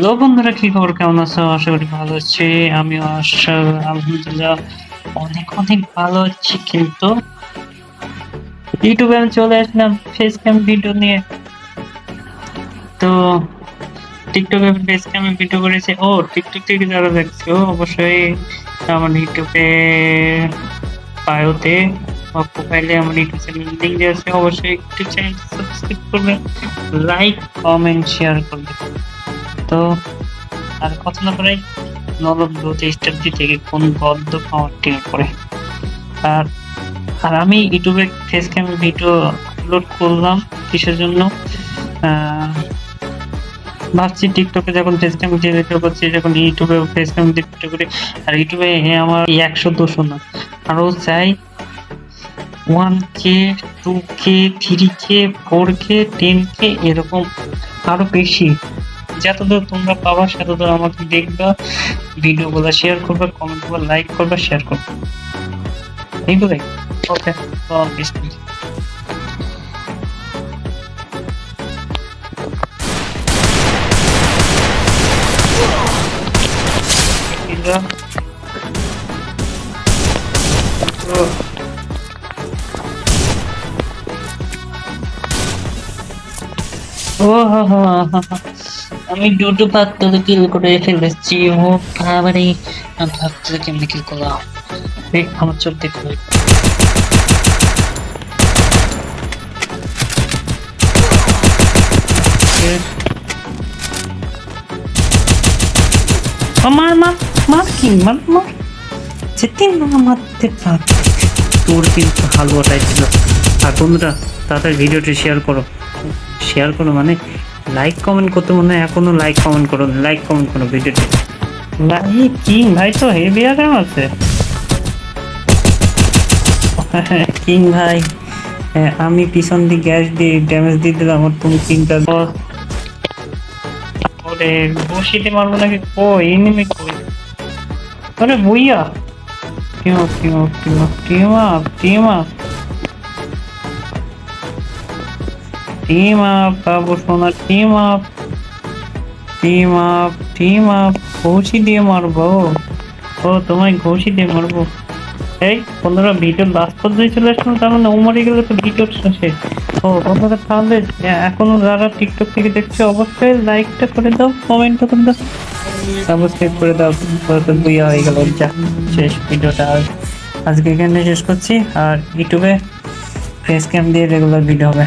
Hello বন্ধুরা, কি খবর? কেমন আছো? আশা করি ভালো আছি। আমিও আশা, আলহামদুলিল্লাহ অনেক অনেক ভালো আছি। কিন্তু ইউটিউবে আমি চলে আসলাম ফেস ক্যাম ভিডিও নিয়ে। তো টিকটকে ফেস ক্যামে ভিডিও করেছে। ও টিকটক থেকে যারা দেখছ অবশ্যই আমার ইউটিউবে বায়োতে বা প্রোফাইলে আমার ইউটিউব চ্যানেল লিঙ্ক দেওয়া আছে। অবশ্যই ইউটিউব চ্যানেল সাবস্ক্রাইব করবে লাইক কমেন্ট শেয়ার করবে তো আর কথা না করে নলব গ্রোথ স্ট্র্যাটেজি থেকে কোন গদ্য পাওয়ার টিম করে আর আর আমি ইউটিউবে ফেস ক্যাম ভিডিও আপলোড করলাম কিসের জন্য? ভাবছি টিকটকে যখন ফেস ক্যাম ভিডিও করছি, যখন ইউটিউবে ফেস ক্যাম ভিডিও করি, আর ইউটিউবে আমার একশো দুশো না আরও চাই one K two K three K four K ten K এরকম আরও বেশি। যতদূর তোমরা পাবা, সেতদূর আমাকে দেখবা, ভিডিওগুলো শেয়ার করবে কমেন্ট করবে লাইক করবে। শেয়ার করবে এইগুলোই ওকে ও, হো হো হো হো। আমি দুটো পাত্তলে কিল করে ফেলেছি। ও বাবারে আমি কেমনি কিল করলাম আমার চোখ দেখতে হবে। এ। ও, মার মার মার কি যেতে না মারতে পার। তোর কিন্তু হালুয়াটাই ছিল। আর বন্ধুরা ভিডিওটি শেয়ার করো। শেয়ার করো মানে লাইক কমেন্ট করতে মনে হয় এখনও লাইক কমেন্ট করো লাইক কমেন্ট করো ভিডিওটি। ভাই, কি? ভাই তো হেভি আরাম আছে। কিং ভাই আমি পিছন দিয়ে গ্যাস দিয়ে ড্যামেজ দিয়ে দিলাম আর তুমি কিংটা ওরে বসিতে মারবো নাকি? কই? এনিমি কই? আরে বইয়া up team up team up team up বাবু সোনা team up team up team up ঘুষি দিয়ে মারবো। ও, তোমায় ঘুষি দিয়ে মারবো। এই, বন্ধুরা ভিডিও লাস্ট পর্যায়ে চলে আসলাম, তার মানে ও গেলে তো ভিডিও শেষ। ও, বন্ধুরা, তাহলে এখনও যারা টিকটক থেকে দেখছ, অবশ্যই লাইকটা করে দাও কমেন্টটা করে দাও। সাবস্ক্রাইব করে দাও তারপর বুইয়া হয়ে গেল। যা, শেষ ভিডিওটা আজকে এখানে শেষ করছি, আর ইউটিউবে ফেস ক্যাম দিয়ে রেগুলার ভিডিও হবে।